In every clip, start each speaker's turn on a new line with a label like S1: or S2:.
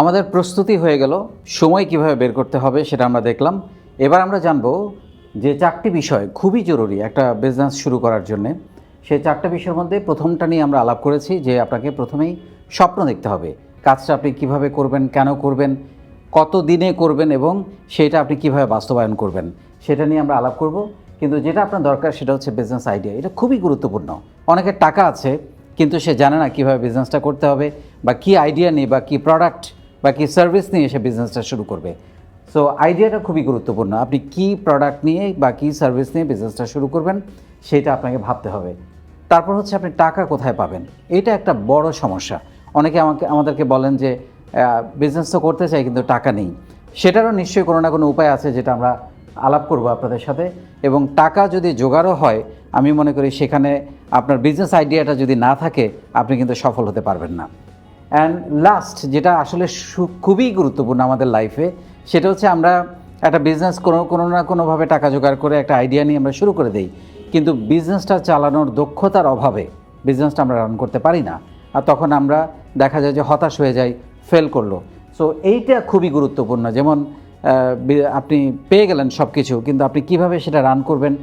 S1: আমাদের প্রস্তুতি হয়ে গেল সময় কীভাবে বের করতে হবে সেটা আমরা দেখলাম। এবার আমরা জানব যে চারটি বিষয় খুবই জরুরি একটা বিজনেস শুরু করার জন্যে। সেই চারটা বিষয়ের মধ্যে প্রথমটা নিয়ে আমরা আলাপ করেছি যে আপনাকে প্রথমেই স্বপ্ন দেখতে হবে, কাজটা আপনি কীভাবে করবেন, কেন করবেন, কত দিনে করবেন এবং সেটা আপনি কীভাবে বাস্তবায়ন করবেন, সেটা নিয়ে আমরা আলাপ করব। কিন্তু যেটা আপনার দরকার সেটা হচ্ছে বিজনেস আইডিয়া এটা খুবই গুরুত্বপূর্ণ। অনেকের টাকা আছে, কিন্তু সে জানে না কীভাবে বিজনেসটা করতে হবে বা কী আইডিয়া নিয়ে বা কী প্রোডাক্ট বা কী সার্ভিস নিয়ে সে বিজনেসটা শুরু করবে। সো আইডিয়াটা খুবই গুরুত্বপূর্ণ। আপনি কী প্রোডাক্ট নিয়ে বা কী সার্ভিস নিয়ে বিজনেসটা শুরু করবেন, সেটা আপনাকে ভাবতে হবে। তারপর হচ্ছে আপনি টাকা কোথায় পাবেন, এটা একটা বড় সমস্যা। অনেকে আমাকে, আমাদেরকে বলেন যে বিজনেস তো করতে চাই কিন্তু টাকা নেই। সেটারও নিশ্চয়ই কোনো না কোনো উপায় আছে যেটা আমরা আলাপ করব আপনাদের সাথে। এবং টাকা যদি জোগাড়ও হয়, আমি মনে করি সেখানে আপনার বিজনেস আইডিয়াটা যদি না থাকে, আপনি কিন্তু সফল হতে পারবেন না। অ্যান্ড লাস্ট যেটা আসলে খুবই গুরুত্বপূর্ণ আমাদের লাইফে সেটা হচ্ছে আমরা একটা বিজনেস কোনো কোনো না কোনোভাবে টাকা জোগাড় করে একটা আইডিয়া নিয়ে আমরা শুরু করে দিই। কিন্তু বিজনেসটা চালানোর দক্ষতার অভাবে বিজনেসটা আমরা রান করতে পারি না। আর তখন আমরা দেখা যায় যে হতাশ হয়ে যাই ফেল করল। সো এইটা খুবই গুরুত্বপূর্ণ। যেমন আপনি পেয়ে গেলেন সব কিছু কিন্তু আপনি কীভাবে সেটা রান করবেন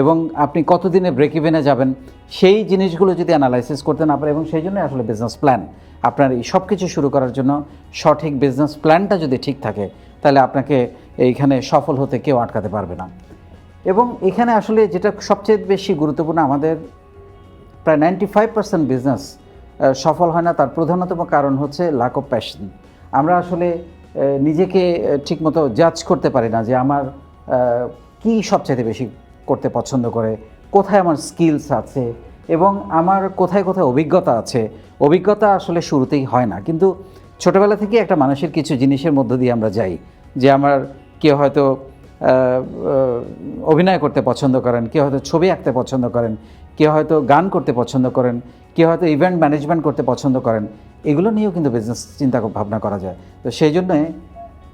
S1: এবং আপনি কতদিনে ব্রেক ইভেনে যাবেন, সেই জিনিসগুলো যদি অ্যানালাইসিস করতে না পারে এবং সেই জন্য আসলে বিজনেস প্ল্যান আপনার এই সব কিছু শুরু করার জন্য সঠিক বিজনেস প্ল্যানটা যদি ঠিক থাকে, তাহলে আপনাকে এইখানে সফল হতে কেউ আটকাতে পারবে না। এবং এখানে আসলে যেটা সবচেয়ে বেশি গুরুত্বপূর্ণ, আমাদের প্রায় নাইনটি ফাইভ পার্সেন্ট বিজনেস সফল হয় না, তার প্রধানতম কারণ হচ্ছে লাক অফ প্যাশন আমরা আসলে নিজেকে ঠিকমতো জাজ করতে পারি না যে আমার কি সবচেয়ে বেশি করতে পছন্দ করে, কোথায় আমার স্কিলস আছে এবং আমার কোথায় কোথায় অভিজ্ঞতা আছে। অভিজ্ঞতা আসলে শুরুতেই হয় না, কিন্তু ছোটোবেলা থেকে একটা মানুষের কিছু জিনিসের মধ্য দিয়ে আমরা যাই, যে আমার কেউ হয়তো অভিনয় করতে পছন্দ করেন, কেউ হয়তো ছবি আঁকতে পছন্দ করেন, কেউ হয়তো গান করতে পছন্দ করেন, কেউ হয়তো ইভেন্ট ম্যানেজমেন্ট করতে পছন্দ করেন, এগুলো নিয়েও কিন্তু বিজনেস চিন্তা ভাবনা করা যায়। তো সেই জন্যে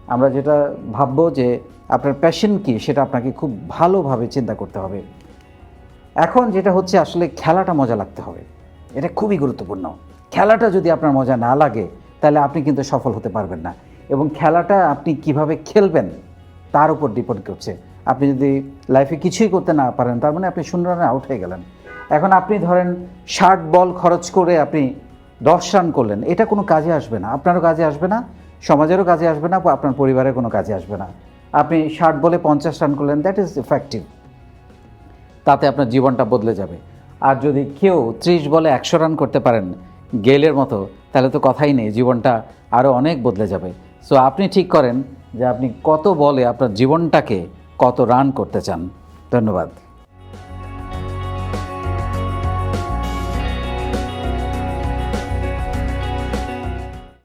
S1: আমরা যেটা ভাববো যে আপনার প্যাশন কী সেটা আপনাকে খুব ভালোভাবে চিন্তা করতে হবে। এখন যেটা হচ্ছে আসলে খেলাটা মজা লাগতে হবে। এটা খুবই গুরুত্বপূর্ণ। খেলাটা যদি আপনার মজা না লাগে, তাহলে আপনি কিন্তু সফল হতে পারবেন না। এবং খেলাটা আপনি কীভাবে খেলবেন, তার উপর ডিপেন্ড করছে। আপনি যদি লাইফে কিছুই করতে না পারেন, তার মানে আপনি শূন্য রানে আউট হয়ে গেলেন। এখন আপনি ধরেন ষাট বল খরচ করে আপনি দশ রান করলেন, এটা কোনো কাজে আসবে না। আপনারও কাজে আসবে না। সমাজেরও কাজে আসবে না, আপনার পরিবারের কোনো কাজে আসবে না। আপনি ষাট বলে পঞ্চাশ রান করলেন দ্যাট ইজ এফেক্টিভ তাতে আপনার জীবনটা বদলে যাবে। আর যদি কেউ ত্রিশ বলে একশো রান করতে পারেন, গেলের মতো, তাহলে তো কথাই নেই, জীবনটা আরও অনেক বদলে যাবে। সো আপনি ঠিক করেন যে আপনি কত বলে আপনার জীবনটাকে কত রান করতে চান। ধন্যবাদ।